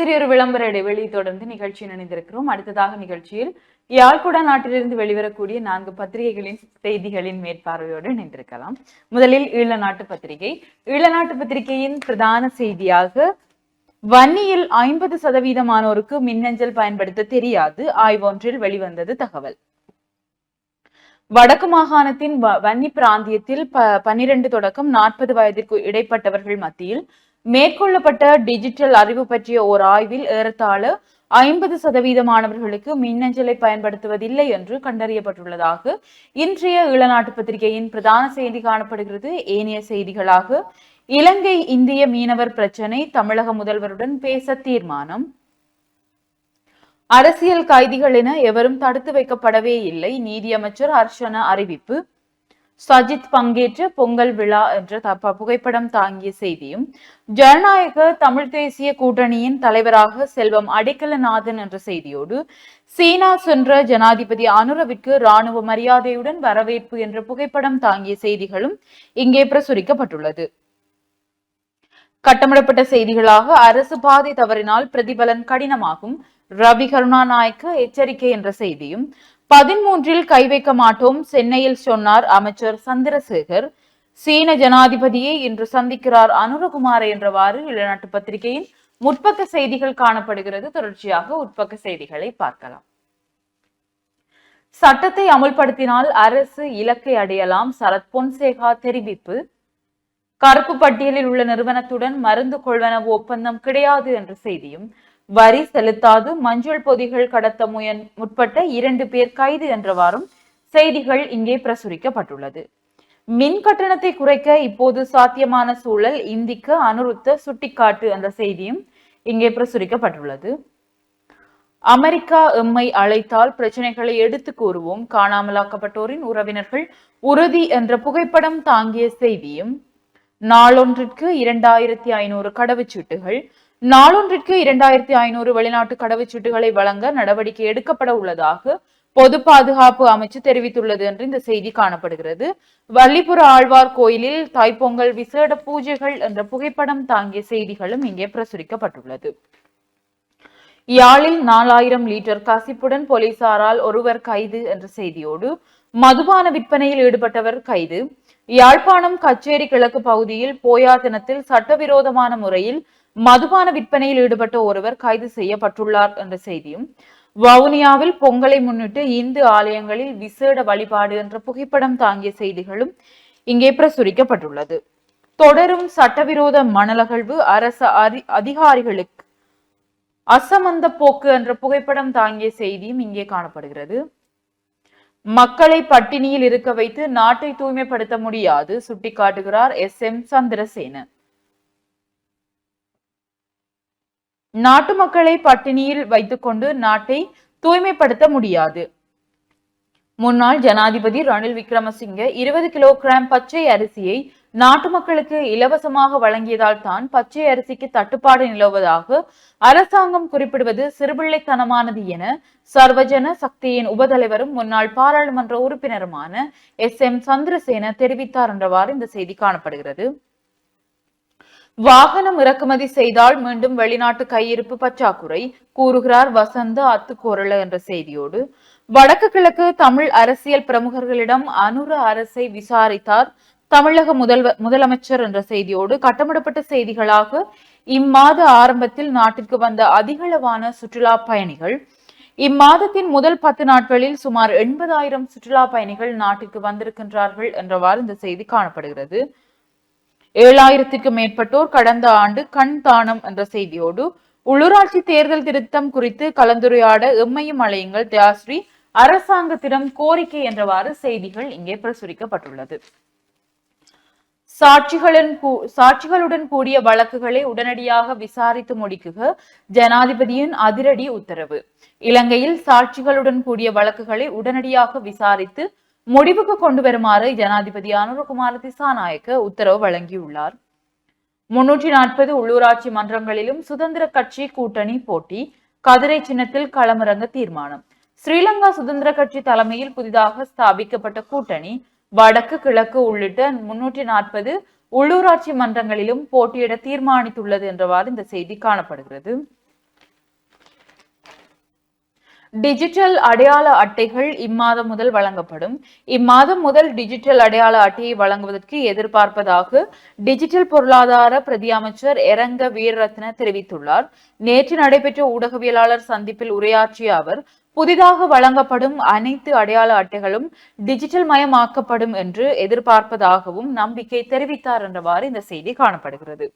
சிறியொரு விளம்பர இடைவெளி தொடர்ந்து நிகழ்ச்சி இணைந்திருக்கிறோம். அடுத்ததாக நிகழ்ச்சியில் யாழ்குடா நாட்டிலிருந்து வெளிவரக்கூடிய நான்கு பத்திரிகைகளின் செய்திகளின் மேற்பார்வையோடு இணைந்திருக்கலாம். முதலில் ஈழ நாட்டு பத்திரிகை. ஈழ நாட்டு பத்திரிகையின் பிரதான செய்தியாக வன்னியில் ஐம்பது சதவீதமானோருக்கு மின்னஞ்சல் பயன்படுத்த தெரியாது. ஆய்வொன்றில் வெளிவந்தது தகவல். வடக்கு மாகாணத்தின் வன்னி பிராந்தியத்தில் ப பன்னிரண்டு தொடக்கம் நாற்பது வயதிற்கு இடைப்பட்டவர்கள் மத்தியில் மேற்கொள்ளப்பட்ட டிஜிட்டல் அறிவு பற்றிய ஓர் ஆய்வில் ஏறத்தாழ ஐம்பது சதவீதமானவர்களுக்கு மின்னஞ்சலை பயன்படுத்துவதில்லை என்று கண்டறியப்பட்டுள்ளதாக இன்றைய இளநாட்டு பத்திரிகையின் பிரதான செய்தி காணப்படுகிறது. ஏனைய செய்திகளாக இலங்கை இந்திய மீனவர் பிரச்சினை தமிழக முதல்வருடன் பேச தீர்மானம். அரசியல் கைதிகள் என எவரும் தடுத்து வைக்கப்படவே இல்லை. நீதியமைச்சர் ஹர்ஷன அறிவிப்பு. சஜித் பங்கேற்ற பொங்கல் விழா என்ற புகைப்படம் தாங்கிய செய்தியும் ஜனநாயக தமிழ் தேசிய கூட்டணியின் தலைவராக செல்வம் அடைக்கலநாதன் என்ற செய்தியோடு சீனா சென்ற ஜனாதிபதி அனுரவிற்கு ராணுவ மரியாதையுடன் வரவேற்பு என்ற புகைப்படம் தாங்கிய செய்திகளும் இங்கே பிரசுரிக்கப்பட்டுள்ளது. கட்டமிடப்பட்ட செய்திகளாக அரசு பாதை தவறினால் பிரதிபலன் கடினமாகும். ரவி கருணாநாயக்க எச்சரிக்கை என்ற செய்தியும் பதிமூன்றில் கை வைக்க மாட்டோம் சென்னையில் சொன்னார் அமைச்சர் சந்திரசேகர். சீன ஜனாதிபதியை இன்று சந்திக்கிறார் அனுரகுமார் என்றவாறு இளநாட்டு பத்திரிகையின் முற்பக்க செய்திகள் காணப்படுகிறது. தொடர்ச்சியாக உட்பக்க செய்திகளை பார்க்கலாம். சட்டத்தை அமுல்படுத்தினால் அரசு இலக்கை அடையலாம். சரத் பொன்சேகா தெரிவிப்பு. கருப்பு பட்டியலில் உள்ள நிறுவனத்துடன் மருந்து கொள்வனவு ஒப்பந்தம் கிடையாது என்ற செய்தியும் வரி செலுத்தாது மஞ்சள் பொதிகள் கடத்த முயன் முற்பட்ட இரண்டு பேர் கைது என்றவாறும் செய்திகள் இங்கே பிரசுரிக்கப்பட்டுள்ளது. மின் கட்டணத்தை குறைக்க இப்போது சாத்தியமான சூழல் இந்திக்கு அனுருத்த சுட்டிக்காட்டு அந்த செய்தியும் இங்கே பிரசுரிக்கப்பட்டுள்ளது. அமெரிக்கா எம்மை அழைத்தால் பிரச்சனைகளை எடுத்து கூறுவோம். காணாமலாக்கப்பட்டோரின் உறவினர்கள் உறுதி என்ற புகைப்படம் தாங்கிய செய்தியும் நாளொன்றிற்கு இரண்டாயிரத்தி ஐநூறு கடவுச்சீட்டுகள் நாளொன்றிற்கு இரண்டாயிரத்தி ஐநூறு வெளிநாட்டு கடவுச்சீட்டுகளை வழங்க நடவடிக்கை எடுக்கப்பட உள்ளதாக பொது பாதுகாப்பு அமைச்சு தெரிவித்துள்ளது என்று இந்த செய்தி காணப்படுகிறது. வள்ளிபுர ஆழ்வார் கோயிலில் தாய்ப்பொங்கல் விசேட பூஜைகள் என்ற புகைப்படம் தாங்கிய செய்திகளும் இங்கே பிரசுரிக்கப்பட்டுள்ளது. யாழில் நாலாயிரம் லிட்டர் கசிப்புடன் போலீசாரால் ஒருவர் கைது என்ற செய்தியோடு மதுபான விற்பனையில் ஈடுபட்டவர் கைது. யாழ்ப்பாணம் கச்சேரி கிழக்கு பகுதியில் போயா தினத்தில் சட்டவிரோதமான முறையில் மதுபான விற்பனையில் ஈடுபட்ட ஒருவர் கைது செய்யப்பட்டுள்ளார் என்ற செய்தியும் வவுனியாவில் பொங்கலை முன்னிட்டு இந்து ஆலயங்களில் விசேட வழிபாடு என்ற புகைப்படம் தாங்கிய செய்திகளும் இங்கே பிரசுரிக்கப்பட்டுள்ளது. தொடரும் சட்டவிரோத மணலகழ்வு அரசு அதி- அதிகாரிகளுக்கு அசமந்த போக்கு என்ற புகைப்படம் தாங்கிய செய்தியும் இங்கே காணப்படுகிறது. மக்களை பட்டினியில் இருக்க வைத்து நாட்டை தூய்மைப்படுத்த முடியாது சுட்டிக்காட்டுகிறார் எஸ். எம். சந்திரசேன. நாட்டு மக்களை பட்டினியில் வைத்துக்கொண்டு நாட்டை தூய்மைப்படுத்த முடியாது. முன்னாள் ஜனாதிபதி ரணில் விக்ரமசிங்கே இருபது கிலோகிராம் பச்சை அரிசியை நாட்டு மக்களுக்கு இலவசமாக வழங்கியதால் தான் பச்சை அரிசிக்கு தட்டுப்பாடு நிலவுவதாக அரசாங்கம் குறிப்பிடுவது சிறுபிள்ளைத்தனமானது என சர்வஜன சக்தியின் உபதலைவரும் முன்னாள் பாராளுமன்ற உறுப்பினருமான எஸ் எம் சந்திரசேன தெரிவித்தார் என்றவாறு இந்த செய்தி காணப்படுகிறது. வாகனம் இறக்குமதி செய்தால் மீண்டும் வெளிநாட்டு கையிருப்பு பற்றாக்குறை கூறுகிறார் வசந்த அத்துக்கோரள என்ற செய்தியோடு. வடக்கு கிழக்கு தமிழ் அரசியல் பிரமுகர்களிடம் அனுர அரசை விசாரித்தார் தமிழக முதல்வர் முதலமைச்சர் என்ற செய்தியோடு. கட்டமிடப்பட்ட செய்திகளாக இம்மாத ஆரம்பத்தில் நாட்டிற்கு வந்த அதிகளவான சுற்றுலா பயணிகள் இம்மாதத்தின் முதல் பத்து நாட்களில் சுமார் எண்பதாயிரம் சுற்றுலா பயணிகள் நாட்டிற்கு வந்திருக்கின்றார்கள் என்றவாறு இந்த செய்தி காணப்படுகிறது. ஏழாயிரத்திற்கும் மேற்பட்டோர் கடந்த ஆண்டு கண் தானம் என்ற செய்தியோடு உள்ளூராட்சி தேர்தல் திருத்தம் குறித்து கலந்துரையாட எம்மையும் அலையுங்கள் தியாஸ்ரீ அரசாங்கத்திடம் கோரிக்கை என்றவாறு செய்திகள் இங்கே பிரசுரிக்கப்பட்டுள்ளது. சாட்சிகளின் சாட்சிகளுடன் கூடிய வழக்குகளை உடனடியாக விசாரித்து முடிக்குக ஜனாதிபதியின் அதிரடி உத்தரவு. இலங்கையில் சாட்சிகளுடன் கூடிய வழக்குகளை உடனடியாக விசாரித்து முடிவுக்கு கொண்டு வருமாறு ஜனாதிபதி அனுரகுமார திசாநாயக்க உத்தரவு வழங்கியுள்ளார். முன்னூற்றி நாற்பது உள்ளூராட்சி மன்றங்களிலும் சுதந்திர கட்சி கூட்டணி போட்டி கதிரை சின்னத்தில் களமிறங்க தீர்மானம். ஸ்ரீலங்கா சுதந்திர கட்சி தலைமையில் புதிதாக ஸ்தாபிக்கப்பட்ட கூட்டணி வடக்கு கிழக்கு உள்ளிட்ட முன்னூற்றி நாற்பது உள்ளூராட்சி மன்றங்களிலும் போட்டியிட தீர்மானித்துள்ளது என்றவாறு இந்த செய்தி காணப்படுகிறது. டிஜிட்டல் அடையாள அட்டைகள் இம்மாதம் முதல் வழங்கப்படும். இம்மாதம் முதல் டிஜிட்டல் அடையாள அட்டையை வழங்குவதற்கு எதிர்பார்ப்பதாக டிஜிட்டல் பொருளாதார பிரதி அமைச்சர் எரங்க வீரரத்ன தெரிவித்துள்ளார். நேற்று நடைபெற்ற ஊடகவியலாளர் சந்திப்பில் உரையாற்றிய அவர் புதிதாக வழங்கப்படும் அனைத்து அடையாள அட்டைகளும் டிஜிட்டல் மயமாக்கப்படும் என்று எதிர்பார்ப்பதாகவும் நம்பிக்கை தெரிவித்தார் என்றவாறு இந்த செய்தி காணப்படுகிறது.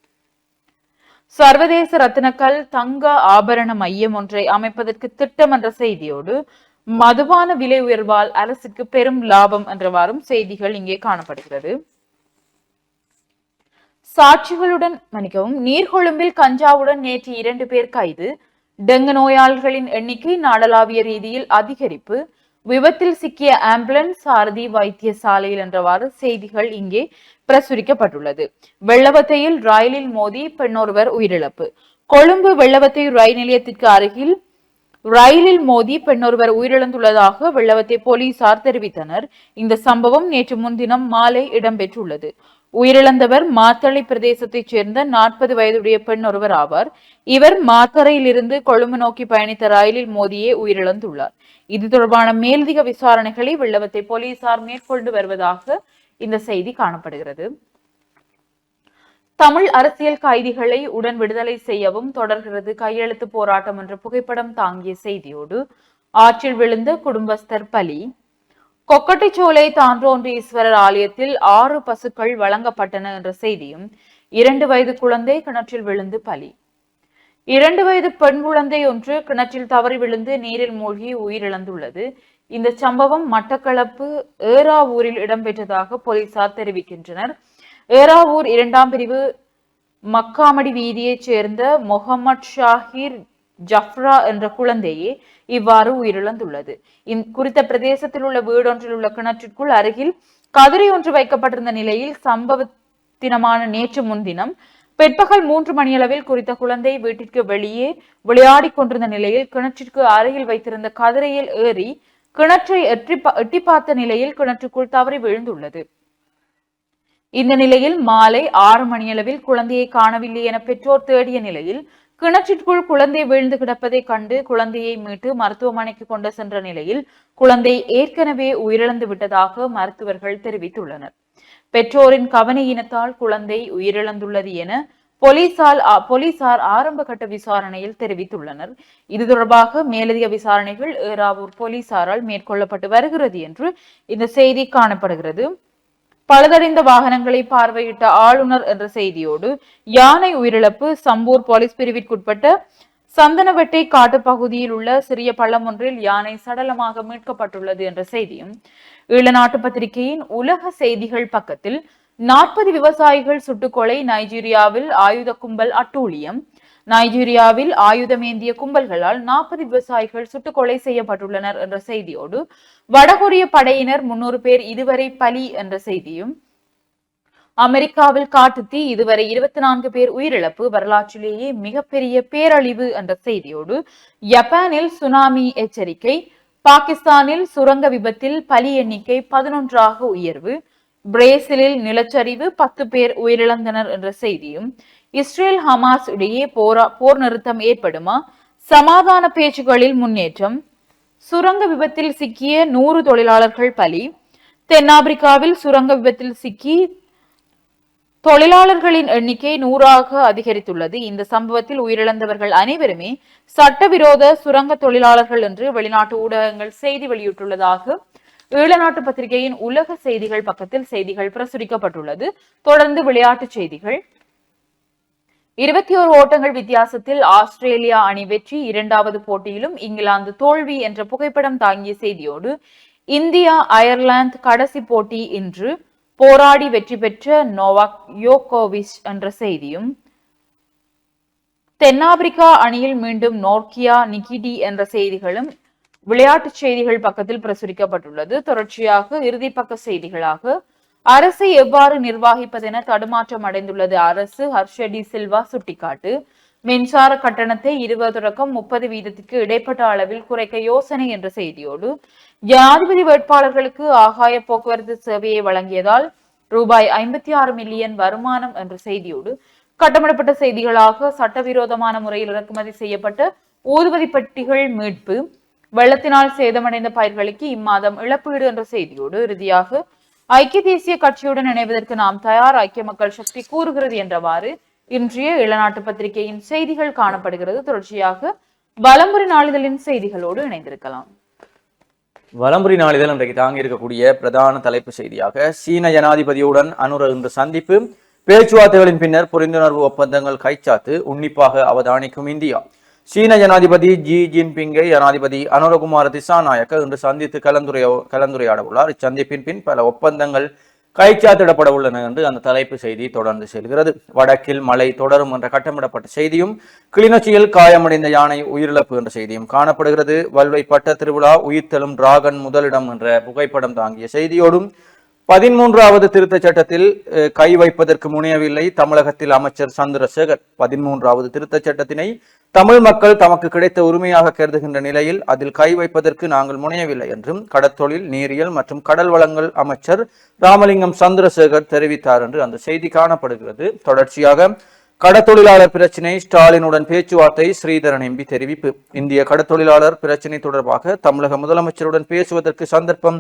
சர்வதேச ரத்தினக்கல் தங்க ஆபரண மையம் ஒன்றை அமைப்பதற்கு திட்டம் என்ற செய்தியோடு மதுபான விலை உயர்வால் அரசுக்கு பெரும் லாபம் என்றவாறும் செய்திகள் இங்கே காணப்படுகிறது. சாட்சிகளுடன் மன்னிக்கவும் நீர்கொழும்பில் கஞ்சாவுடன் நேற்று இரண்டு பேர் கைது. டெங்கு நோயாளிகளின் எண்ணிக்கை நாடளாவிய ரீதியில் அதிகரிப்பு. விபத்தில் சிக்கிய ஆம்புலன்ஸ் சாரதி வைத்தியசாலையில் என்றவாறு செய்திகள் இங்கே பிரசுரிக்கப்பட்டுள்ளது. வெள்ளவத்தையில் ரயிலில் மோதி பெண்ணொருவர் உயிரிழப்பு. கொழும்பு வெள்ளவத்தை ரயில் நிலையத்திற்கு அருகில் ரயிலில் மோதி பெண்ணொருவர் உயிரிழந்துள்ளதாக வெள்ளவத்தை போலீசார் தெரிவித்தனர். இந்த சம்பவம் நேற்று முன்தினம் மாலை இடம்பெற்றுள்ளது. உயிரிழந்தவர் மாத்தளை பிரதேசத்தைச் சேர்ந்த நாற்பது வயதுடைய பெண் ஒருவர் ஆவார். இவர் மாத்தறையிலிருந்து கொழும்பு நோக்கி பயணித்த ரயிலில் மோதியே உயிரிழந்துள்ளார். இது தொடர்பான மேலதிக விசாரணைகளை வெள்ளவத்தை போலீசார் மேற்கொண்டு வருவதாக இந்த செய்தி காணப்படுகிறது. தமிழ் அரசியல் கைதிகளை உடன் விடுதலை செய்யவும் தொடர்கிறது. கையெழுத்து போராட்டம் என்ற புகைப்படம் தாங்கிய செய்தியோடு ஆற்றில் விழுந்த குடும்பஸ்தர் பலி கொக்கட்டிச்சோலை தான்றோன்றீஸ்வரர் ஆலயத்தில் ஆறு பசுக்கள் வழங்கப்பட்டன என்ற செய்தியும் இரண்டு வயது குழந்தை கிணற்றில் விழுந்து பலி. இரண்டு வயது பெண் குழந்தை ஒன்று கிணற்றில் தவறி விழுந்து நீரில் மூழ்கி உயிரிழந்துள்ளது. இந்த சம்பவம் மட்டக்களப்பு ஏறாவூரில் இடம்பெற்றதாக போலீசார் தெரிவிக்கின்றனர். ஏறாவூர் இரண்டாம் பிரிவு மக்காமடி வீதியைச் சேர்ந்த முகமது ஷாஹிர் ஜஃப்ரா என்ற குழந்தையே இவ்வாறு உயிரிழந்துள்ளது. இந் குறித்த பிரதேசத்தில் உள்ள வீடொன்றில் உள்ள கிணற்றிற்குள் அருகில் கதிரை ஒன்று வைக்கப்பட்டிருந்த நிலையில் சம்பவத்தினமான நேற்று முன்தினம் பிற்பகல் மூன்று மணியளவில் குறித்த குழந்தை வீட்டிற்கு வெளியே விளையாடி கொண்டிருந்த நிலையில் கிணற்றிற்கு அருகில் வைத்திருந்த கதிரையில் ஏறி கிணற்றை எட்டி எட்டி பார்த்த நிலையில் கிணற்றுக்குள் தவறி விழுந்துள்ளது. இந்த நிலையில் மாலை ஆறு மணியளவில் குழந்தையை காணவில்லை என பெற்றோர் தேடிய நிலையில் கிணற்றிற்குள் குழந்தை வீழ்ந்து கிடப்பதை கண்டு குழந்தையை மீட்டு மருத்துவமனைக்கு கொண்டு சென்ற நிலையில் குழந்தை ஏற்கனவே உயிரிழந்து விட்டதாக மருத்துவர்கள் தெரிவித்துள்ளனர். பெற்றோரின் கவனையினத்தால் குழந்தை உயிரிழந்துள்ளது என போலீசால் போலீசார் ஆரம்ப கட்ட விசாரணையில் தெரிவித்துள்ளனர். இது தொடர்பாக மேலதிக விசாரணைகள் ஏராவூர் போலீசாரால் மேற்கொள்ளப்பட்டு வருகிறது என்று இந்த செய்தி காணப்படுகிறது. பழுதடைந்த வாகனங்களை பார்வையிட்ட ஆளுநர் என்ற செய்தியோடு யானை உயிரிழப்பு சம்பூர் போலீஸ் பிரிவிற்குட்பட்ட சந்தனவெட்டை காட்டு பகுதியில் உள்ள சிறிய பள்ளம் ஒன்றில் யானை சடலமாக மீட்கப்பட்டுள்ளது என்ற செய்தியும் ஈழநாட்டு பத்திரிகையின் உலக செய்திகள் பக்கத்தில் நாற்பது விவசாயிகள் சுட்டுக்கொலை நைஜீரியாவில் ஆயுத கும்பல் அட்டூழியம் நைஜீரியாவில் ஆயுதமேந்திய கும்பல்களால் நாற்பது விவசாயிகள் சுட்டுக்கொலை செய்யப்பட்டுள்ளனர் என்ற செய்தியோடு வடகொரிய படையினர் முன்னூறு பேர் இதுவரை பலி என்ற செய்தியும் அமெரிக்காவில் காட்டுத்தீ இதுவரை இருபத்தி நான்கு பேர் உயிரிழப்பு வரலாற்றிலேயே மிகப்பெரிய பேரழிவு என்ற செய்தியோடு ஜப்பானில் சுனாமி எச்சரிக்கை பாகிஸ்தானில் சுரங்க விபத்தில் பலி எண்ணிக்கை பதினொன்றாக உயர்வு பிரேசிலில் நிலச்சரிவு பத்து பேர் உயிரிழந்தனர் என்ற செய்தியும் இஸ்ரேல் ஹமாஸ் இடையே போரா போர் நிறுத்தம் ஏற்படுமா? சமாதான பேச்சுகளில் முன்னேற்றம். சுரங்க விபத்தில் சிக்கிய நூறு தொழிலாளர்கள் பலி. தென்னாப்பிரிக்காவில் சுரங்க விபத்தில் சிக்கி தொழிலாளர்களின் எண்ணிக்கை நூறாக அதிகரித்துள்ளது. இந்த சம்பவத்தில் உயிரிழந்தவர்கள் அனைவருமே சட்டவிரோத சுரங்க தொழிலாளர்கள் என்று வெளிநாட்டு ஊடகங்கள் செய்தி வெளியிட்டுள்ளதாக ஈழநாட்டு பத்திரிகையின் உலக செய்திகள் பக்கத்தில் செய்திகள் பிரசுரிக்கப்பட்டுள்ளது. தொடர்ந்து விளையாட்டுச் செய்திகள். இருபத்தி ஒரு ஓட்டங்கள் வித்தியாசத்தில் ஆஸ்திரேலியா அணி வெற்றி இரண்டாவது போட்டியிலும் இங்கிலாந்து தோல்வி என்ற புகைப்படம் தாங்கிய செய்தியோடு இந்தியா அயர்லாந்து கடைசி போட்டி இன்று போராடி வெற்றி பெற்ற நோவாக் யோகோவிச் என்ற செய்தியும் தென்னாப்பிரிக்கா அணியில் மீண்டும் நோர்கியா நிகிடி என்ற செய்திகளும் விளையாட்டு செய்திகள் பக்கத்தில் பிரசுரிக்கப்பட்டுள்ளது. தொடர்ச்சியாக இறுதி பக்க செய்திகளாக அரசை எவ்வாறு நிர்வாகிப்பதென தடுமாற்றம் அடைந்துள்ளது. அரசு ஹர்ஷடி சில்வா சுட்டிக்காட்டு. மின்சார கட்டணத்தை இருபது தொடக்கம் முப்பது வீதத்துக்கு இடைப்பட்ட அளவில் குறைக்க யோசனை என்ற செய்தியோடு ஜனாதிபதி வேட்பாளர்களுக்கு ஆகாய போக்குவரத்து சேவையை வழங்கியதால் ரூபாய் ஐம்பத்தி ஆறு மில்லியன் வருமானம் என்ற செய்தியோடு கட்டமிடப்பட்ட செய்திகளாக சட்டவிரோதமான முறையில் இறக்குமதி செய்யப்பட்ட ஊதுபதி பெட்டிகள் மீட்பு வெள்ளத்தினால் சேதமடைந்த பயிர்களுக்கு இம்மாதம் இழப்பீடு என்ற செய்தியோடு இறுதியாக ஐக்கிய தேசிய கட்சியுடன் இணைவதற்கு நாம் தயார் ஐக்கிய மக்கள் சக்தி கூறுகிறது என்றவாறு இன்றைய இளநாட்டு பத்திரிகையின் செய்திகள் காணப்படுகிறது. தொடர்ச்சியாக வலம்புரி நாளிதழின் செய்திகளோடு இணைந்திருக்கலாம். வலம்புரி நாளிதழ் இன்றைக்கு தாங்கி இருக்கக்கூடிய பிரதான தலைப்பு செய்தியாக சீன ஜனாதிபதியுடன் அனுர இன்று சந்திப்பு. பேச்சுவார்த்தைகளின் பின்னர் புரிந்துணர்வு ஒப்பந்தங்கள் கைச்சாத்து உன்னிப்பாக அவதானிக்கும் இந்தியா. சீன ஜனாதிபதி ஜி ஜின்பிங்கை ஜனாதிபதி அனுரகுமார் திசாநாயக்க இன்று சந்தித்து கலந்துரைய கலந்துரையாட உள்ளார் இச்சந்திப்பின் பின் பல ஒப்பந்தங்கள் கைச்சாத்திடப்பட உள்ளன என்று அந்த தலைப்பு செய்தி தொடர்ந்து செல்கிறது. வடக்கில் மழை தொடரும் என்ற கட்டமிடப்பட்ட செய்தியும் கிளிநொச்சியில் காயமடைந்த யானை உயிரிழப்பு என்ற செய்தியும் காணப்படுகிறது. வல்வை பட்ட திருவிழா உயிர்த்தெழும் டிராகன் முதலிடம் என்ற புகைப்படம் தாங்கிய செய்தியோடும் பதிமூன்றாவது திருத்தச் சட்டத்தில் கை வைப்பதற்கு முனையவில்லை தமிழகத்தில் அமைச்சர் சந்திரசேகர். பதிமூன்றாவது திருத்தச் சட்டத்தினை தமிழ் மக்கள் தமக்கு கிடைத்த உரிமையாக கருதுகின்ற நிலையில் அதில் கை வைப்பதற்கு நாங்கள் முனையவில்லை என்றும் கடற்தொழில் நீரியல் மற்றும் கடல் வளங்கள் அமைச்சர் ராமலிங்கம் சந்திரசேகர் தெரிவித்தார் என்று அந்த செய்தி காணப்படுகிறது. தொடர்ச்சியாக கடத்தொழிலாளர் பிரச்சினை ஸ்டாலினுடன் பேச்சுவார்த்தை ஸ்ரீதரன் எம்பி தெரிவிப்பு. இந்திய கடத்தொழிலாளர் பிரச்சினை தொடர்பாக தமிழக முதலமைச்சருடன் பேசுவதற்கு சந்தர்ப்பம்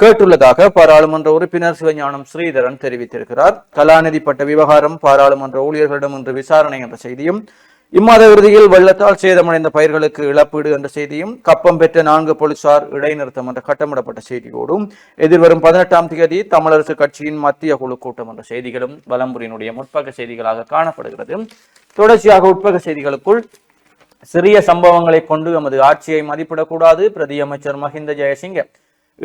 கேட்டுள்ளதாக பாராளுமன்ற உறுப்பினர் சிவஞானம் ஸ்ரீதரன் தெரிவித்திருக்கிறார். கலாநிதி பட்ட விவகாரம் பாராளுமன்ற ஊழியர்களிடம் இன்று விசாரணை என்ற செய்தியும் இம்மாத இறுதியில் வெள்ளத்தால் சேதமடைந்த பயிர்களுக்கு இழப்பீடு என்ற செய்தியும் கப்பம் பெற்ற நான்கு போலீசார் இடைநிறுத்தம் என்ற கட்டமிடப்பட்ட செய்தியோடும் எதிர்வரும் பதினெட்டாம் தேதி தமிழரசு கட்சியின் மத்திய குழு கூட்டம் என்ற செய்திகளும் வலம்புரியினுடைய முற்பக்க செய்திகளாக காணப்படுகிறது. தொடர்ச்சியாக உட்பக்க செய்திகளுக்குள் சிறிய சம்பவங்களை கொண்டு எமது ஆட்சியை மதிப்பிடக்கூடாது. பிரதியமைச்சர் மஹிந்த ஜெயசிங்க.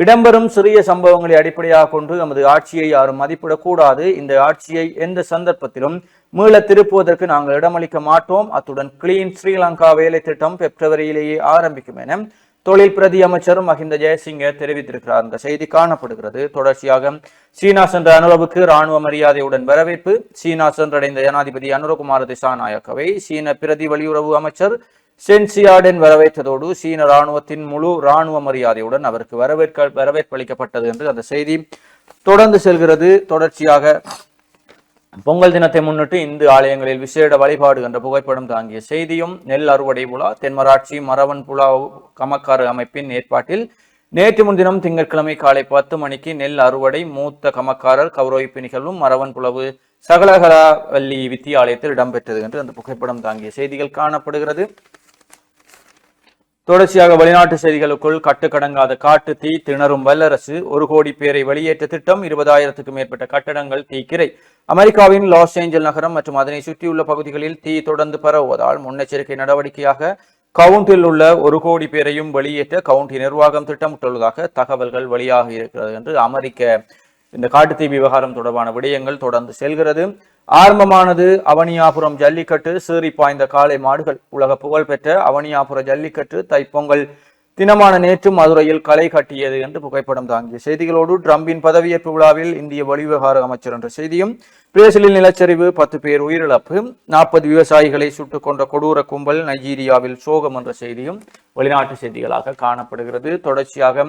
இடம்பெறும் சிறிய சம்பவங்களை அடிப்படையாக கொண்டு நமது ஆட்சியை யாரும் மதிப்பிடக்கூடாது. இந்த ஆட்சியை எந்த சந்தர்ப்பத்திலும் மீள திருப்புவதற்கு நாங்கள் இடமளிக்க மாட்டோம். அத்துடன் கிளீன் ஸ்ரீலங்கா வேலை திட்டம் பிப்ரவரியிலேயே ஆரம்பிக்கும் என தொழில் பிரதி அமைச்சர் மஹிந்த ஜெயசிங்க தெரிவித்திருக்கிறார். இந்த செய்தி காணப்படுகிறது. தொடர்ச்சியாக சீனா சென்ற அனுரவுக்கு ராணுவ மரியாதையுடன் வரவேற்பு. சீனா சென்றடைந்த ஜனாதிபதி அனுரகுமார திசாநாயக்கவை சீன பிரதி வெளியுறவு அமைச்சர் சென்சியாடன் வரவேற்றதோடு சீன ராணுவத்தின் முழு ராணுவ மரியாதையுடன் அவருக்கு வரவேற்க வரவேற்பளிக்கப்பட்டது என்று அந்த செய்தி தொடர்ந்து செல்கிறது. தொடர்ச்சியாக பொங்கல் தினத்தை முன்னிட்டு இந்து ஆலயங்களில் விசேட வழிபாடு என்ற புகைப்படம் தாங்கிய செய்தியும் நெல் அறுவடை புலா தென்மராட்சி மரவன் புலா கமக்கார அமைப்பின் ஏற்பாட்டில் நேற்று முன்தினம் திங்கட்கிழமை காலை பத்து மணிக்கு நெல் அறுவடை மூத்த கமக்காரர் கௌரவிப்பு நிகழ்வும் மரவன் புலவு சகலகலாவல்லி வித்தியாலயத்தில் இடம்பெற்றது என்று அந்த புகைப்படம் தாங்கிய செய்திகள் காணப்படுகிறது. தொடர்ச்சியாக வெளிநாட்டு செய்திகளுக்குள் கட்டுக்கடங்காத காட்டு தீ திணறும் வல்லரசு ஒரு கோடி பேரை வெளியேற்ற திட்டம் இருபதாயிரத்துக்கும் மேற்பட்ட கட்டடங்கள் தீக்கிரை. அமெரிக்காவின் லாஸ் ஏஞ்சல் நகரம் மற்றும் அதனை சுற்றியுள்ள பகுதிகளில் தீ தொடர்ந்து பரவுவதால் முன்னெச்சரிக்கை நடவடிக்கையாக கவுண்டில் உள்ள ஒரு கோடி பேரையும் வெளியேற்ற கவுண்டி நிர்வாகம் திட்டமிட்டுள்ளதாக தகவல்கள் வெளியாகி இருக்கிறது என்று அமெரிக்க இந்த காட்டுத்தீ விவகாரம் தொடர்பான விடயங்கள் தொடர்ந்து செல்கிறது. ஆரம்பமானது அவனியாபுரம் ஜல்லிக்கட்டு சீறி பாய்ந்த காளை மாடுகள் உலக புகழ்பெற்ற அவனியாபுர ஜல்லிக்கட்டு தைப்பொங்கல் தினமான நேற்று மதுரையில் களை கட்டியது என்று புகைப்படம் தாங்கிய செய்திகளோடு ட்ரம்பின் பதவியேற்பு விழாவில் இந்திய வெளிவிவகார அமைச்சர் என்ற செய்தியும் பிரேசிலில் நிலச்சரிவு பத்து பேர் உயிரிழப்பு நாற்பது விவசாயிகளை சுட்டுக் கொண்ட கொடூர கும்பல் நைஜீரியாவில் சோகம் என்ற செய்தியும் வெளிநாட்டு செய்திகளாக காணப்படுகிறது. தொடர்ச்சியாக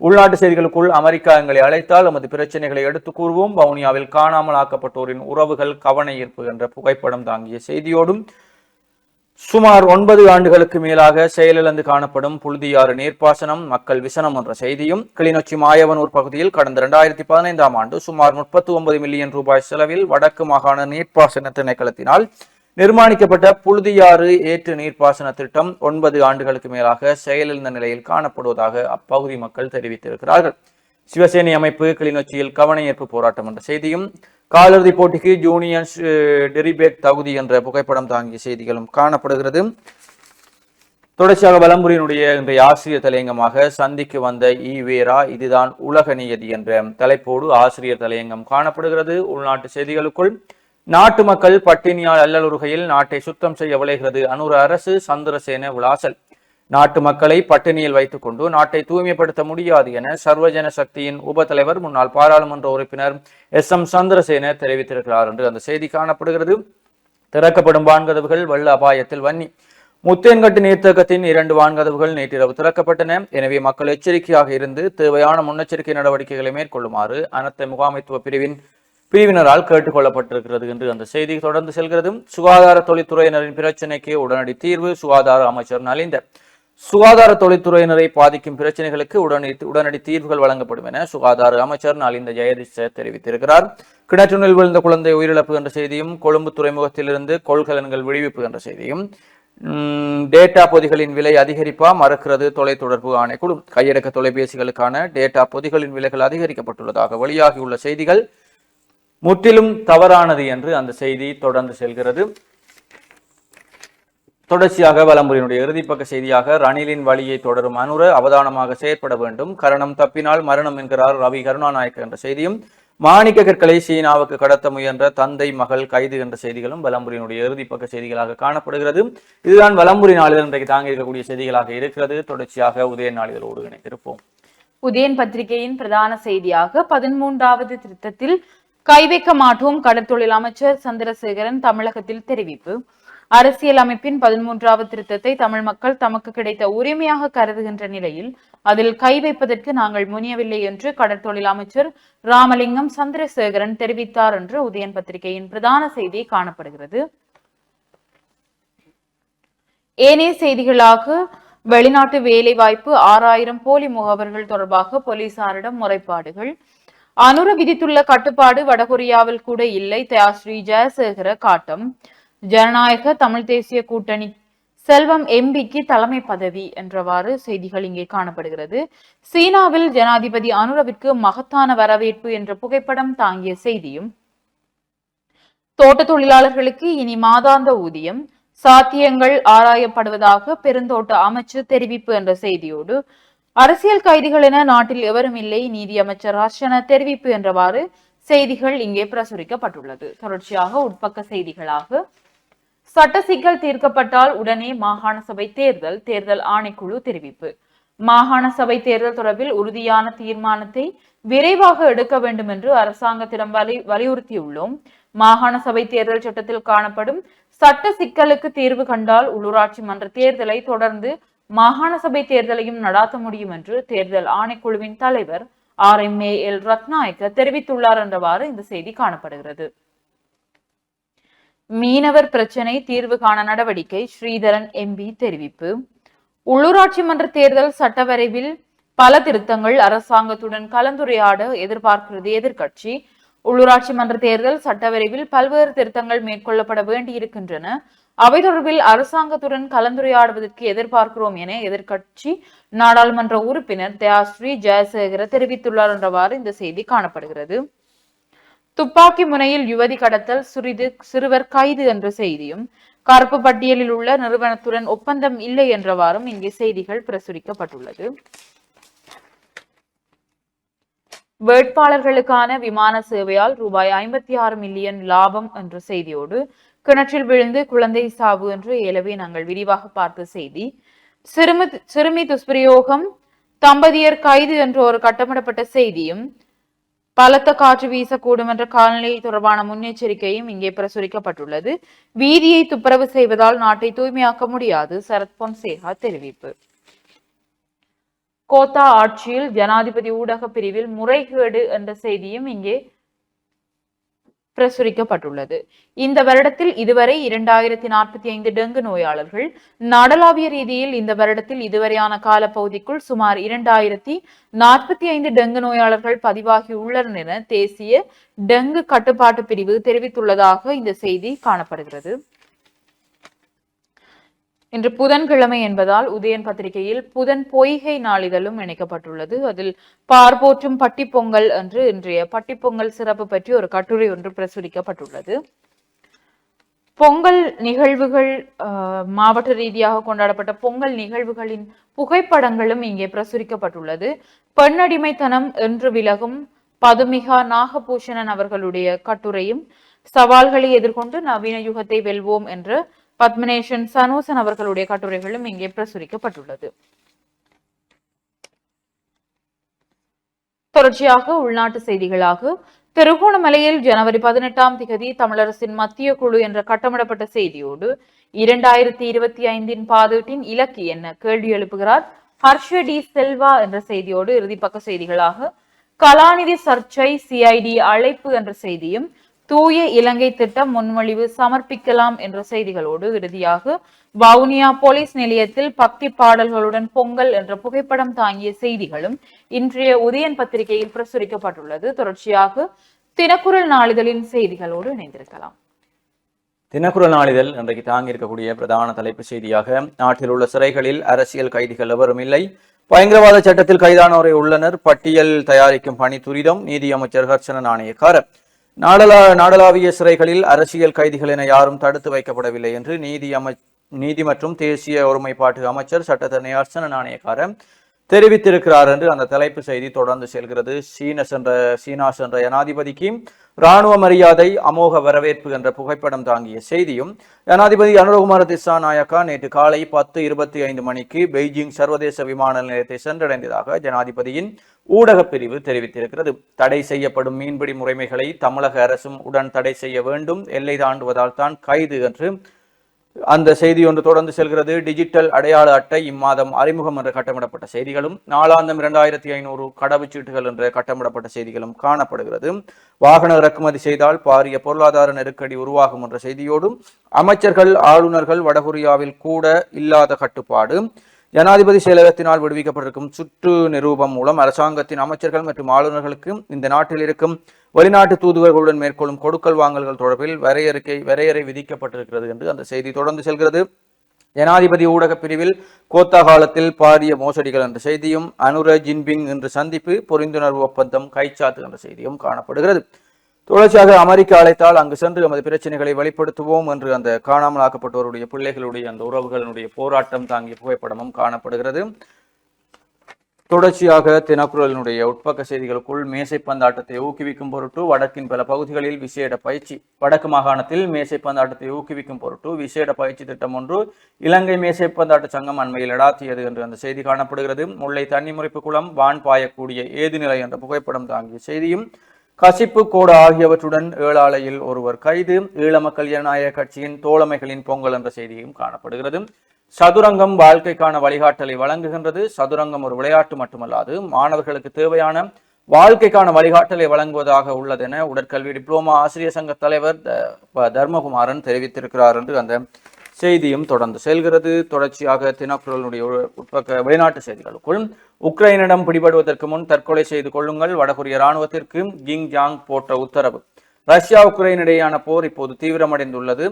உள்நாட்டு செய்திகளுக்குள் அமெரிக்கா எங்களை அழைத்தால் நமது பிரச்சனைகளை எடுத்து கூறுவோம். வவுனியாவில் காணாமல் ஆக்கப்பட்டோரின் உறவுகள் கவன ஈர்ப்பு என்ற புகைப்படம் தாங்கிய செய்தியோடும் சுமார் ஒன்பது ஆண்டுகளுக்கு மேலாக செயலிழந்து காணப்படும் புழுதியாறு நீர்ப்பாசனம் மக்கள் விசனம் என்ற செய்தியும் கிளிநொச்சி மாயவனூர் பகுதியில் கடந்த இரண்டாயிரத்தி பதினைந்தாம் ஆண்டு சுமார் முப்பத்தி ஒன்பது மில்லியன் ரூபாய் செலவில் வடக்கு மாகாண நீர்ப்பாசன திணைக்களத்தினால் நிர்மாணிக்கப்பட்ட புழுதியாறு ஏற்று நீர்ப்பாசன திட்டம் ஒன்பது ஆண்டுகளுக்கு மேலாக செயலிழந்த நிலையில் காணப்படுவதாக அப்பகுதி மக்கள் தெரிவித்திருக்கிறார்கள். சிவசேனை அமைப்பு கிளிநொச்சியில் கவனயீர்ப்பு போராட்டம் என்ற செய்தியும் காலிறுதி போட்டிக்கு ஜூனியர் டெரிபேட் தகுதி என்ற புகைப்படம் தாங்கிய செய்திகளும் காணப்படுகிறது. தொடர்ச்சியாக வலம்புரியினுடைய இன்றைய ஆசிரியர் தலையங்கமாக சந்திக்கு வந்த ஈவேரா வேரா இதுதான் உலக நியதி என்ற தலைப்போடு ஆசிரியர் தலையங்கம் காணப்படுகிறது. உள்நாட்டு செய்திகளுக்குள் நாட்டு மக்கள் பட்டினியால் அல்லலுறுகையில் நாட்டை சுத்தம் செய்ய விளைகிறது அனுர அரசு சந்திரசேன விளாசல். நாட்டு மக்களை பட்டினியில் வைத்துக் கொண்டு நாட்டை தூய்மைப்படுத்த முடியாது என சர்வஜன சக்தியின் உப தலைவர் முன்னாள் பாராளுமன்ற உறுப்பினர் எஸ் எம் சந்திரசேன தெரிவித்திருக்கிறார் என்று அந்த செய்தி காணப்படுகிறது. திறக்கப்படும் வான்கதவுகள் வெள்ள அபாயத்தில் வன்னி. முத்தேன்கட்டு நீர்த்தேக்கத்தின் இரண்டு வான்கதவுகள் நேற்றிரவு திறக்கப்பட்டன. எனவே மக்கள் எச்சரிக்கையாக இருந்து தேவையான முன்னெச்சரிக்கை நடவடிக்கைகளை மேற்கொள்ளுமாறு அனர்த்த முகாமைத்துவ பிரிவின் பிரிவினரால் கேட்டுக்கொள்ளப்பட்டிருக்கிறது என்று அந்த செய்தி தொடர்ந்து செல்கிறது சுகாதார தொழில்துறையினரின் பிரச்சினைக்கு உடனடி தீர்வு சுகாதார அமைச்சர் நலிந்த சுகாதார தொழில்துறையினரை பாதிக்கும் பிரச்சனைகளுக்கு உடனடி உடனடி தீர்வுகள் வழங்கப்படும் என சுகாதார அமைச்சர் நலிந்த ஜெயதிஷ தெரிவித்திருக்கிறார். கிணற்றுனில் விழுந்த குழந்தை உயிரிழப்பு என்ற செய்தியும் கொழும்பு துறைமுகத்திலிருந்து கொள்கலன்கள் விடுவிப்பு என்ற செய்தியும் உம், டேட்டா பொதிகளின் விலை அதிகரிப்பா மறுக்கிறது தொலைத்தொடர்பு ஆணைக்குழு. கையடக்க தொலைபேசிகளுக்கான டேட்டா பொதிகளின் விலைகள் அதிகரிக்கப்பட்டுள்ளதாக வெளியாகியுள்ள செய்திகள் முற்றிலும் தவறானது என்று அந்த செய்தி தொடர்ந்து செல்கிறது. தொடர்ச்சியாக வலம்புரியினுடைய இறுதிப்பக்க செய்தியாக ரணிலின் வழியை தொடரும் அனுர அவதானமாக செயற்பட வேண்டும். கரணம் தப்பினால் மரணம் என்கிறார் ரவி கருணாநாயக்க என்ற செய்தியும். மாணிக்க கற்களை சீனாவுக்கு கடத்த முயன்ற தந்தை மகள் கைது என்ற செய்திகளும் வலம்புரியினுடைய இறுதிப்பக்க செய்திகளாக காணப்படுகிறது. இதுதான் வலம்புரி நாளிதழ் இன்றைக்கு தாங்கி இருக்கக்கூடிய செய்திகளாக இருக்கிறது. தொடர்ச்சியாக உதய நாளிதழோடு இணைத்திருப்போம் உதயன் பத்திரிகையின் பிரதான செய்தியாக பதிமூன்றாவது திருத்தத்தில் கை வைக்க மாட்டோம் கடற்தொழில் அமைச்சர் சந்திரசேகரன் தமிழகத்தில் தெரிவிப்பு. அரசியல் அமைப்பின் பதிமூன்றாவது திருத்தத்தை தமிழ் மக்கள் தமக்கு கிடைத்த உரிமையாக கருதுகின்ற நிலையில் அதில் கை வைப்பதற்கு நாங்கள் முனியவில்லை என்று கடற்தொழில் அமைச்சர் ராமலிங்கம் சந்திரசேகரன் தெரிவித்தார் என்று உதயன் பத்திரிகையின் பிரதான செய்தி காணப்படுகிறது. ஏனைய செய்திகளாக வெளிநாட்டு வேலைவாய்ப்பு ஆறாயிரம் போலி முகவர்கள் தொடர்பாக போலீசாரிடம் முறைப்பாடுகள். அனுர விதித்துள்ள கட்டுப்பாடு வடகொரியாவில் கூட இல்லை. தயாஸ்ரீ ஜெயசேகர காட்டம். ஜனநாயக தமிழ் தேசிய கூட்டணி செல்வம் எம்பிக்கு தலைமை பதவி என்றவாறு செய்திகள் இங்கே காணப்படுகிறது. சீனாவில் ஜனாதிபதி அனுரவிற்கு மகத்தான வரவேற்பு என்ற புகைப்படம் தாங்கிய செய்தியும் தோட்ட தொழிலாளர்களுக்கு இனி மாதாந்த ஊதியம் சாத்தியங்கள் ஆராயப்படுவதாக பெருந்தோட்ட அமைச்சு தெரிவிப்பு என்ற செய்தியோடு அரசியல் கைதிகள் என நாட்டில் எவரும் இல்லை. நீதி அமைச்சர் ஹர்ஷன தெரிவிப்பு என்றவாறு செய்திகள் இங்கே பிரசுரிக்கப்பட்டுள்ளது. தொடர்ச்சியாக உட்பக்க செய்திகளாக சட்ட சிக்கல் தீர்க்கப்பட்டால் உடனே மாகாண சபை தேர்தல் தேர்தல் ஆணைக்குழு தெரிவிப்பு. மாகாண சபை தேர்தல் தொடர்பில் உறுதியான தீர்மானத்தை விரைவாக எடுக்க வேண்டும் என்று அரசாங்கத்திடம் வலி வலியுறுத்தியுள்ளோம். மாகாண சபை தேர்தல் சட்டத்தில் காணப்படும் சட்ட சிக்கலுக்கு தீர்வு கண்டால் உள்ளூராட்சி மன்ற தேர்தலை தொடர்ந்து மாகாண சபை தேர்தலையும் நடாத்த முடியும் என்று தேர்தல் ஆணைக்குழுவின் தலைவர் R M A L Ratnayake தெரிவித்துள்ளார் என்றவாறு இந்த செய்தி காணப்படுகிறது. மீனவர் பிரச்சினை தீர்வு காண நடவடிக்கை ஸ்ரீதரன் எம்பி தெரிவிப்பு. உள்ளூராட்சி மன்ற தேர்தல் சட்டவரைவில் பல திருத்தங்கள் அரசாங்கத்துடன் கலந்துரையாட எதிர்பார்க்கிறது எதிர்கட்சி உள்ளூராட்சி மன்ற தேர்தல் சட்டவரைவில் பல்வேறு திருத்தங்கள் மேற்கொள்ளப்பட வேண்டியிருக்கின்றன. அவை தொடர்பில் அரசாங்கத்துடன் கலந்துரையாடுவதற்கு எதிர்பார்க்கிறோம் என எதிர்கட்சி நாடாளுமன்ற உறுப்பினர் தயாஸ்ரீ ஜெயசேகர தெரிவித்துள்ளார் என்றவாறு இந்த செய்தி காணப்படுகிறது. துப்பாக்கி முனையில் யுவதி கடத்தல் சிறிது சிறுவர் கைது என்ற செய்தியும் கருப்பு பட்டியலில் உள்ள நிறுவனத்துடன் ஒப்பந்தம் இல்லை என்றவாறும் இங்கே செய்திகள் பிரசுரிக்கப்பட்டுள்ளது. வேட்பாளர்களுக்கான விமான சேவையால் ரூபாய் ஐம்பத்தி ஆறு மில்லியன் லாபம் என்ற செய்தியோடு கிணற்றில் விழுந்து குழந்தை சாவு என்று ஏலவே நாங்கள் விரிவாக பார்த்த செய்தி. சிறுமி சிறுமி துஷ்பிரயோகம் தம்பதியர் கைது என்ற ஒரு கட்டமிடப்பட்ட செய்தியும் பலத்த காற்று வீசக்கூடும் என்ற காலநிலை தொடர்பான முன்னெச்சரிக்கையும் இங்கே பிரசுரிக்கப்பட்டுள்ளது. வீதியை துப்புரவு செய்வதால் நாட்டை தூய்மையாக்க முடியாது சரத் பொன்சேகா தெரிவிப்பு. கோத்தா ஆட்சியில் ஜனாதிபதி ஊடக பிரிவில் முறைகேடு என்ற செய்தியும் இங்கே பிரசுரிக்கப்பட்டுள்ளது. இந்த வருடத்தில் இதுவரை இரண்டாயிரத்தி நாற்பத்தி ஐந்து டெங்கு நோயாளர்கள் நாடளாவிய ரீதியில் இந்த வருடத்தில் இதுவரையான காலப்பகுதிக்குள் சுமார் இரண்டாயிரத்தி நாற்பத்தி ஐந்து டெங்கு நோயாளர்கள் பதிவாகியுள்ளனர் என தேசிய டெங்கு கட்டுப்பாட்டு பிரிவு தெரிவித்துள்ளதாக இந்த செய்தி காணப்படுகிறது. இன்று புதன்கிழமை என்பதால் உதயன் பத்திரிகையில் புதன் பொய்கை நாளிதழும் இணைக்கப்பட்டுள்ளது. அதில் பார்போற்றும் பட்டிப்பொங்கல் என்று இன்றைய பட்டிப்பொங்கல் சிறப்பு பற்றி ஒரு கட்டுரை ஒன்று பிரசுரிக்கப்பட்டுள்ளது. பொங்கல் நிகழ்வுகள் மாவட்ட ரீதியாக கொண்டாடப்பட்ட பொங்கல் நிகழ்வுகளின் புகைப்படங்களும் இங்கே பிரசுரிக்கப்பட்டுள்ளது. பெண்ணடிமைத்தனம் என்று விலகும் பதுமிகா நாகபூஷணன் அவர்களுடைய கட்டுரையும் சவால்களை எதிர்கொண்டு நவீன யுகத்தை வெல்வோம் என்ற பத்மநேஷன் சனோசன் அவர்களுடைய கட்டுரைகளும் இங்கே பிரசுரிக்கப்பட்டுள்ளது. தொடர்ச்சியாக உள்நாட்டு செய்திகளாக திருகோணமலையில் ஜனவரி பதினெட்டாம் திகதி தமிழரசின் மத்திய குழு என்ற கட்டமிடப்பட்ட செய்தியோடு இரண்டாயிரத்தி இருபத்தி ஐந்தின் பாதீட்டின் இலக்கு என்ன? கேள்வி எழுப்புகிறார். ஹர்ஷ டி செல்வா என்ற செய்தியோடு இறுதிப்பக்க செய்திகளாக கலாநிதி சர்ச்சை சிஐடி அழைப்பு என்ற செய்தியும் தூய இலங்கை திட்டம் முன்மொழிவு சமர்ப்பிக்கலாம் என்ற செய்திகளோடு இறுதியாக வவுனியா போலீஸ் நிலையத்தில் பக்தி பாடல்களுடன் பொங்கல் என்ற புகைப்படம் தாங்கிய செய்திகளும் இன்றைய உதயன் பத்திரிகையில் பிரசுரிக்கப்பட்டுள்ளது. தொடர்ச்சியாக தினக்குரல் நாளிதழின் செய்திகளோடு இணைந்திருக்கலாம். தினக்குரல் நாளிதழ் இன்றைக்கு தாங்கி இருக்கக்கூடிய பிரதான தலைப்பு செய்தியாக நாட்டில் உள்ள சிறைகளில் அரசியல் கைதிகள் எவரும் இல்லை. பயங்கரவாத சட்டத்தில் கைதானோரை உள்ளனர். பட்டியல் தயாரிக்கும் பணி துரிதம். நீதி அமைச்சர் ஹர்ஷன நாணயக்காரர் நாடலா நாடளாவிய சிறைகளில் அரசியல் கைதிகள் என யாரும் தடுத்து வைக்கப்படவில்லை என்று நீதி அமை நீதி மற்றும் தேசிய ஒருமைப்பாட்டு அமைச்சர் சட்டத்தரணி அர்ச்சன நாணயக்காரர் தெரிவித்திருக்கிறார் என்று அந்த தலைப்பு செய்தி தொடர்ந்து செல்கிறது. சீன சென்ற சீனா சென்ற ஜனாதிபதிக்கு ராணுவ மரியாதை அமோக வரவேற்பு என்ற புகைப்படம் தாங்கிய செய்தியும் ஜனாதிபதி அனுரகுமார திசா நாயக்கா நேற்று காலை பத்து இருபத்தி ஐந்து மணிக்கு பெய்ஜிங் சர்வதேச விமான நிலையத்தை சென்றடைந்ததாக ஜனாதிபதியின் ஊடகப் பிரிவு தெரிவித்திருக்கிறது. தடை செய்யப்படும் மீன்பிடி முறைமைகளை தமிழக அரசும் உடன் தடை செய்ய வேண்டும். எல்லை தாண்டுவதால் தான் கைது என்று அந்த செய்தி ஒன்று தொடர்ந்து செல்கிறது. டிஜிட்டல் அடையாள அட்டை இம்மாதம் அறிமுகம் என்று கட்டமிடப்பட்ட செய்திகளும் நாளாந்தம் இரண்டாயிரத்தி ஐநூறு கடவுச்சீட்டுகள் என்ற கட்டமிடப்பட்ட செய்திகளும் காணப்படுகிறது. வாகன இறக்குமதி செய்தால் பாரிய பொருளாதார நெருக்கடி உருவாகும் என்ற செய்தியோடும் அமைச்சர்கள் ஆளுநர்கள் வடகொரியாவில் கூட இல்லாத கட்டுப்பாடு. ஜனாதிபதி செயலகத்தினால் விடுவிக்கப்பட்டிருக்கும் சுற்று நிரூபம் மூலம் அரசாங்கத்தின் அமைச்சர்கள் மற்றும் ஆளுநர்களுக்கு இந்த நாட்டில் இருக்கும் வெளிநாட்டு தூதுவர்களுடன் மேற்கொள்ளும் கொடுக்கல் வாங்கல்கள் தொடர்பில் வரையறுக்கை வரையறை விதிக்கப்பட்டிருக்கிறது என்று அந்த செய்தி தொடர்ந்து செல்கிறது. ஜனாதிபதி ஊடக பிரிவில் கோத்தா காலத்தில் பாரிய மோசடிகள் என்ற செய்தியும் அனுர ஜின்பிங் என்று சந்திப்பு புரிந்துணர்வு ஒப்பந்தம் கைச்சாத்து என்ற செய்தியும் காணப்படுகிறது. தொடர்ச்சியாக அமெரிக்கா அழைத்தால் அங்கு சென்று நமது பிரச்சனைகளை வெளிப்படுத்துவோம் என்று அந்த காணாமல் ஆக்கப்பட்டவருடைய பிள்ளைகளுடைய அந்த உறவுகளுடைய போராட்டம் தாங்கிய புகைப்படமும் காணப்படுகிறது. தொடர்ச்சியாக தினக்குரலினுடைய உட்பக்க செய்திகளுக்குள் மேசைப்பந்தாட்டத்தை ஊக்குவிக்கும் பொருட்டு வடக்கின் பல பகுதிகளில் விசேட பயிற்சி வடக்கு மாகாணத்தில் மேசைப்பந்தாட்டத்தை ஊக்குவிக்கும் பொருட்டு விசேட பயிற்சி திட்டம் ஒன்று இலங்கை மேசைப்பந்தாட்ட சங்கம் அண்மையில் நடாத்தியது என்று அந்த செய்தி காணப்படுகிறது. முல்லை தண்ணி முறைப்பு குளம் வான் பாயக்கூடிய ஏதுநிலை என்ற புகைப்படம் தாங்கிய செய்தியும் கசிப்பு கோடு ஆகியவற்றுடன் ஏழாலையில் ஒருவர் கைது. ஈழ மக்கள் ஜனநாயக கட்சியின் தோழமைகளின் பொங்கல் என்ற செய்தியும் காணப்படுகிறது. சதுரங்கம் வாழ்க்கைக்கான வழிகாட்டலை வழங்குகின்றது. சதுரங்கம் ஒரு விளையாட்டு மட்டுமல்லாது மாணவர்களுக்கு தேவையான வாழ்க்கைக்கான வழிகாட்டலை வழங்குவதாக உள்ளதென உடற்கல்வி டிப்ளோமா ஆசிரியர் சங்க தலைவர் தர்மகுமாரன் தெரிவித்திருக்கிறார் என்று அந்த செய்தியும் தொடர்ந்து செல்கிறது. தொடர்ச்சியாக தினக்குரலுடைய உ- உட்பக்க வெளிநாட்டு செய்திகளுக்குள் உக்ரைனிடம் பிடிபடுவதற்கு முன் தற்கொலை செய்து கொள்ளுங்கள். வடகொரிய ராணுவத்திற்கு கிங் ஜாங் போட்ட உத்தரவு. ரஷ்யா உக்ரைன் இடையேயான போர் இப்போது தீவிரமடைந்துள்ளது.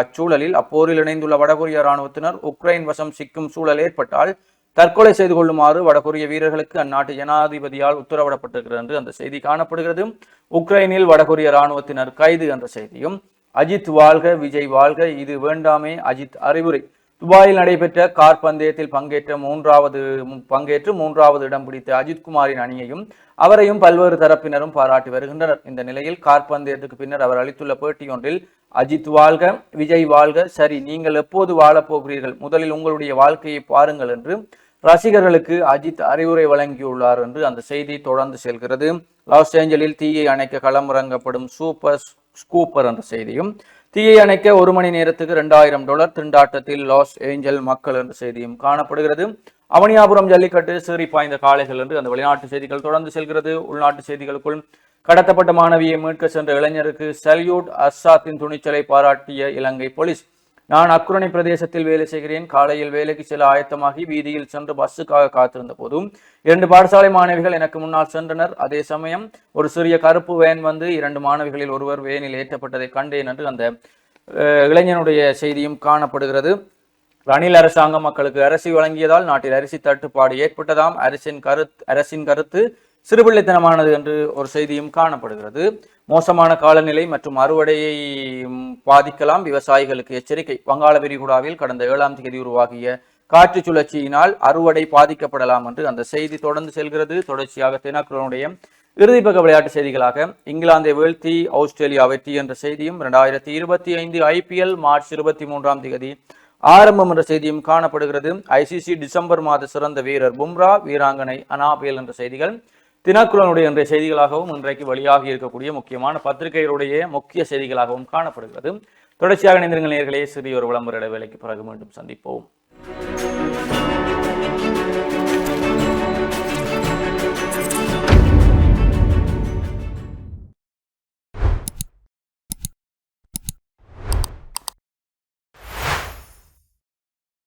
அச்சூழலில் அப்போரில் இணைந்துள்ள வடகொரிய ராணுவத்தினர் உக்ரைன் வசம் சிக்கும் சூழல் ஏற்பட்டால் தற்கொலை செய்து கொள்ளுமாறு வடகொரிய வீரர்களுக்கு அந்நாட்டு ஜனாதிபதியால் உத்தரவிடப்பட்டிருக்கிறது என்று அந்த செய்தி காணப்படுகிறது. உக்ரைனில் வடகொரிய ராணுவத்தினர் கைது என்ற செய்தியும் அஜித் வாழ்க விஜய் வாழ்க. இது வேண்டாமே அஜித் அறிவுரை. துபாயில் நடைபெற்ற கார் பந்தயத்தில் பங்கேற்ற மூன்றாவது பங்கேற்று மூன்றாவது இடம் பிடித்த அஜித்குமாரின் அணியையும் அவரையும் பல்வேறு தரப்பினரும் பாராட்டி வருகின்றனர். இந்த நிலையில் கார் பந்தயத்துக்கு பின்னர் அவர் அளித்துள்ள பேட்டியொன்றில் அஜித் வாழ்க விஜய் வாழ்க. சரி நீங்கள் எப்போது வாழப் போகிறீர்கள்? முதலில் உங்களுடைய வாழ்க்கையை பாருங்கள் என்று ரசிகர்களுக்கு அஜித் அறிவுரை வழங்கியுள்ளார் என்று அந்த செய்தி தொடர்ந்து செல்கிறது. லாஸ் ஏஞ்சலில் தீயை அணைக்க களமிறங்கப்படும் சூப்பர் ஸ்கூப்பர் என்ற செய்தியும் தீயை அணைக்க ஒரு மணி நேரத்துக்கு ரெண்டாயிரம் டாலர் திண்டாட்டத்தில் லாஸ் ஏஞ்சல் மக்கள் என்ற செய்தியும் காணப்படுகிறது. அவனியாபுரம் ஜல்லிக்கட்டு சீறி பாய்ந்த காளைகள் என்று அந்த வெளிநாட்டு செய்திகள் தொடர்ந்து செல்கிறது. உள்நாட்டு செய்திகளுக்குள் கடத்தப்பட்ட மாணவியை மீட்க சென்ற இளைஞருக்கு சல்யூட் அஸ்ஸாத்தின் துணிச்சலை பாராட்டிய இலங்கை போலீஸ். நான் அக்குரணை பிரதேசத்தில் வேலை செய்கிறேன். காலையில் வேலைக்கு செல்ல ஆயத்தமாகி வீதியில் சென்று பஸ்ஸுக்காக காத்திருந்த போதும் இரண்டு பாடசாலை மாணவிகள் எனக்கு முன்னால் சென்றனர். அதே சமயம் ஒரு சிறிய கருப்பு வேன் வந்து இரண்டு மாணவிகளில் ஒருவர் வேனில் ஏற்றப்பட்டதை கண்டேன் என்று அந்த அஹ், இளைஞனுடைய செய்தியும் காணப்படுகிறது. ரணில் அரசாங்கம் மக்களுக்கு அரிசி வழங்கியதால் நாட்டில் அரிசி தட்டுப்பாடு ஏற்பட்டதாம். அரசின் கருத்து அரசின் கருத்து சிறுபிள்ளைத்தனமானது என்று ஒரு செய்தியும் காணப்படுகிறது. மோசமான காலநிலை மற்றும் அறுவடையை பாதிக்கலாம். விவசாயிகளுக்கு எச்சரிக்கை. வங்காள விரிகுடாவில் கடந்த ஏழாம் தேதி உருவாகிய காற்று சுழற்சியினால் அறுவடை பாதிக்கப்படலாம் என்று அந்த செய்தி தொடர்ந்து செல்கிறது. தொடர்ச்சியாக தினக்குரனுடைய இறுதிப்பக்க விளையாட்டு செய்திகளாக இங்கிலாந்தை வீழ்த்தி ஆஸ்திரேலியா வெற்றி என்ற செய்தியும் இரண்டாயிரத்தி இருபத்தி ஐந்து ஐபிஎல் மார்ச் இருபத்தி மூன்றாம் தேதி ஆரம்பம் என்ற செய்தியும் காணப்படுகிறது. ஐசிசி டிசம்பர் மாத சிறந்த வீரர் பும்ரா வீராங்கனை அனாபியல் என்ற செய்திகள் தினக்குழனுடைய இன்றைய செய்திகளாகவும் இன்றைக்கு வெளியாகி இருக்கக்கூடிய முக்கியமான பத்திரிகைகளுடைய முக்கிய செய்திகளாகவும் காணப்படுகிறது. தொடர்ச்சியாக இணைந்திருங்கள் நேர்களே சிறிய ஒரு விளம்பர இடைவேளைக்கு பிறகு மீண்டும் சந்திப்போம்.